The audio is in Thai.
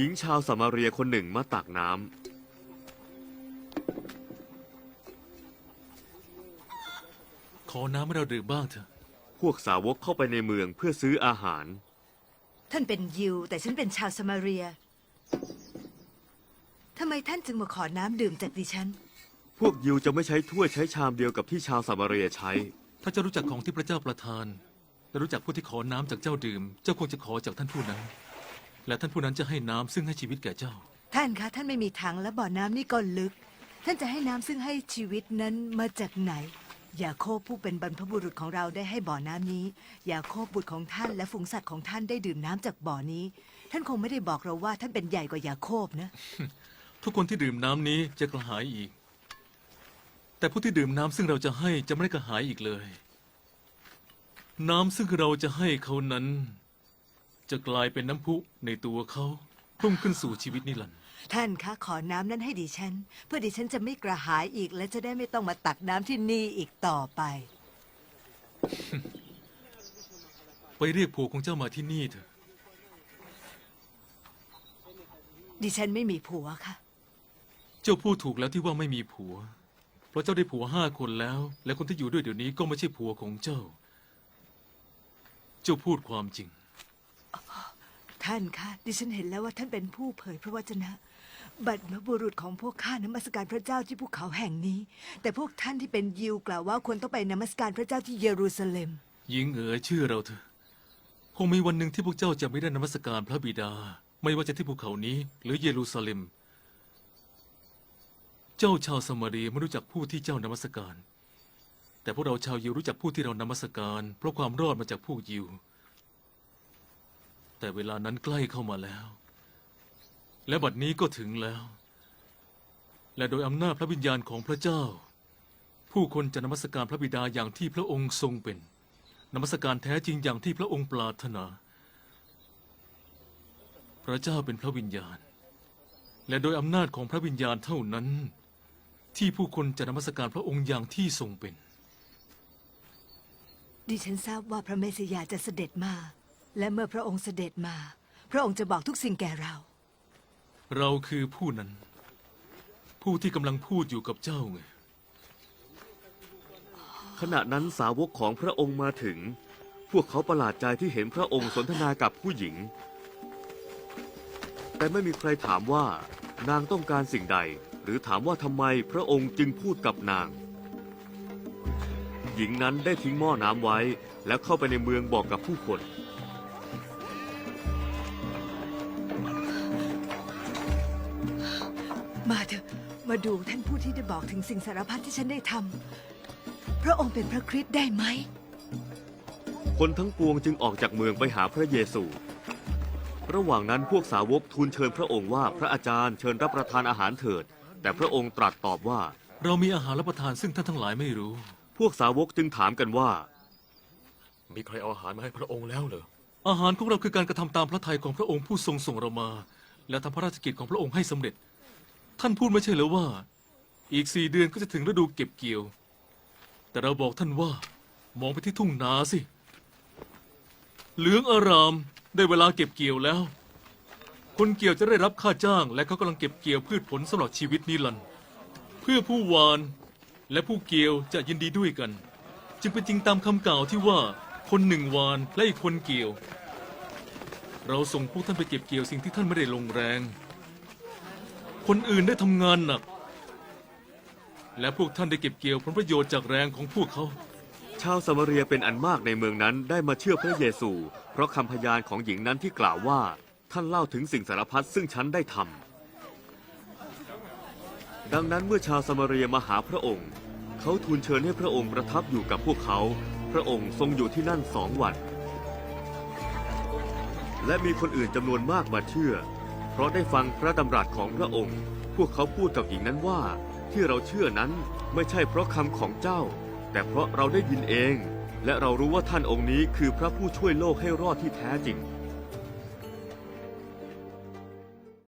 หญิงชาวสามาเรียคนหนึ่งมาตักน้ำขอน้ำให้เราดื่มบ้างเถอะพวกสาวกเข้าไปในเมืองเพื่อซื้ออาหาร ท่านเป็นยิว แต่ฉันเป็นชาวสมาเรีย ทำไมท่านจึงมาขอน้ำดื่มจากดิฉัน พวกยิวจะไม่ใช้ถ้วยใช้ชามเดียวกับที่ชาวสามาเรียใช้ ถ้าเจ้ารู้จักของที่พระเจ้าประทาน และรู้จักผู้ที่ขอน้ำจากเจ้าดื่ม เจ้าควรจะขอจากท่านผู้นั้น และท่านผู้นั้นจะให้น้ำซึ่งให้ชีวิตแก่เจ้า ท่านคะท่านไม่มีถังและบ่อน้ำนี่ก็ลึก ท่านจะให้น้ำซึ่งให้ชีวิตนั้นมาจากไหน ยาโคบผู้เป็นบรรพบุรุษของเราได้ให้บ่อน้ำนี้ ยาโคบบุตรของท่านและฝูงสัตว์ของท่านได้ดื่มน้ำจากบ่อนี้ ท่านคงไม่ได้บอกเราว่าท่านเป็นใหญ่กว่ายาโคบนะ ทุกคนที่ดื่มน้ำนี้จะกระหายอีก แต่ผู้ที่ดื่มน้ำซึ่งเราจะให้จะไม่ได้กระหายอีกเลย น้ำซึ่งเราจะให้เขานั้น จะกลายเป็นน้ำพุในตัวเขาพุ่งขึ้นสู่ชีวิตนิรันดร์ท่านคะขอน้ำนั้นให้ดิฉัน เพื่อดิฉันจะไม่กระหายอีกและจะได้ไม่ต้องมาตักน้ำที่นี่อีกต่อไป ไปเรียกผัวของเจ้ามาที่นี่เถอะ ดิฉันไม่มีผัวค่ะ เจ้าพูดถูกแล้วที่ว่าไม่มีผัว เพราะเจ้าได้ผัวห้าคนแล้ว และคนที่อยู่ด้วยเดี๋ยวนี้ก็ไม่ใช่ผัวของเจ้า เจ้าพูดความจริง ท่านคะดิฉันเห็นแล้วว่าท่านเป็นผู้เผยพระวจนะ บัตรบุรุษของพวกข้านมัสการพระเจ้าที่ภูเขาแห่งนี้ แต่พวกท่านที่เป็นยิวกล่าวว่าควรต้องไปนมัสการพระเจ้าที่เยรูซาเล็ม หญิงเอ๋ยชื่อเราเถอะคงมีวันหนึ่งที่พวกเจ้าจะไม่ได้นมัสการพระบิดา ไม่ว่าจะที่ภูเขานี้ หรือเยรูซาเล็ม เจ้าชาวสมารีไม่รู้จักผู้ที่เจ้านมัสการ แต่พวกเราชาวยิวรู้จักผู้ที่เรานมัสการ เพราะความรอดมาจากผู้ยิว แต่เวลานั้นใกล้เข้ามาแล้ว และบัดนี้ก็ถึงแล้ว และโดยอำนาจพระวิญญาณของพระเจ้า ผู้คนจะนมัสการพระบิดาอย่างที่พระองค์ทรงเป็น นมัสการแท้จริงอย่างที่พระองค์ปรารถนา พระเจ้าเป็นพระวิญญาณ และโดยอำนาจของพระวิญญาณเท่านั้น ที่ผู้คนจะนมัสการพระองค์อย่างที่ทรงเป็น ดิฉันทราบว่าพระเมสสิยาจะเสด็จมา และเมื่อพระองค์เสด็จมา พระองค์จะบอกทุกสิ่งแก่เรา เราคือผู้นั้น ผู้ที่กำลังพูดอยู่กับเจ้าไง ขณะนั้นสาวกของพระองค์มาถึง พวกเขาประหลาดใจที่เห็นพระองค์สนทนากับผู้หญิง แต่ไม่มีใครถามว่านางต้องการสิ่งใด หรือถามว่าทำไมพระองค์จึงพูดกับนาง หญิงนั้นได้ทิ้งหม้อน้ำไว้ แล้วเข้าไปในเมืองบอกกับผู้คน มาเถอะ มาดูท่านผู้ที่ได้บอกถึงสิ่งสารพัดที่ฉันได้ทำพระองค์เป็นพระคริสต์ได้ไหม คนทั้งปวงจึงออกจากเมืองไปหาพระเยซู ระหว่างนั้นพวกสาวกทูลเชิญพระองค์ว่าพระอาจารย์เชิญรับประทานอาหารเถิด แต่พระองค์ตรัสตอบว่า เรามีอาหารรับประทานซึ่งท่านทั้งหลายไม่รู้ พวกสาวกจึงถามกันว่า มีใครเอาอาหารมาให้พระองค์แล้วเหรอ อาหารของเราคือการกระทำตามพระทัยของพระองค์ผู้ทรงส่งเรามา และทำพระราชกิจของพระองค์ให้สำเร็จ ท่านพูดไม่ใช่เหรือว่า อีกสี่เดือนก็จะถึงฤดูเก็บเกี่ยว แต่เราบอกท่านว่า มองไปที่ทุ่งนาสิ เหลืองอารามได้เวลาเก็บเกี่ยวแล้ว คนเกี่ยวจะได้รับค่าจ้าง และเขากำลังเก็บเกี่ยวพืชผลสำหรับชีวิตนิรันดร์เพื่อผู้หวานและผู้เกี่ยวจะยินดีด้วยกัน จึงเป็นจริงตามคำกล่าวที่ว่าคนหนึ่งหวานและอีกคนเกี่ยว เราส่งพวกท่านไปเก็บเกี่ยวสิ่งที่ท่านไม่ได้ลงแรง คนอื่นได้ทำงานหนัก และพวกท่านได้เก็บเกี่ยวผลประโยชน์จากแรงของพวกเขา ชาวสมาเรียเป็นอันมากในเมืองนั้นได้มาเชื่อพระเยซู เพราะคำพยานของหญิงนั้นที่กล่าวว่า ท่านเล่าถึงสิ่งสารพัดซึ่งฉันได้ทำดังนั้นเมื่อชาวสมาเรียมาหาพระองค์ เขาทูลเชิญให้พระองค์ประทับอยู่กับพวกเขา พระองค์ทรงอยู่ที่นั่นสองวัน และมีคนอื่นจำนวนมากมาเชื่อ ราะได้ฟังพระดำรัสของพระองค์ พวกเขาพูดกับหญิงนั้นว่า ที่เราเชื่อนั้นไม่ใช่เพราะคำของเจ้า แต่เพราะเราได้ยินเอง และเรารู้ว่าท่านองค์นี้คือพระผู้ช่วยโลกให้รอดที่แท้จริง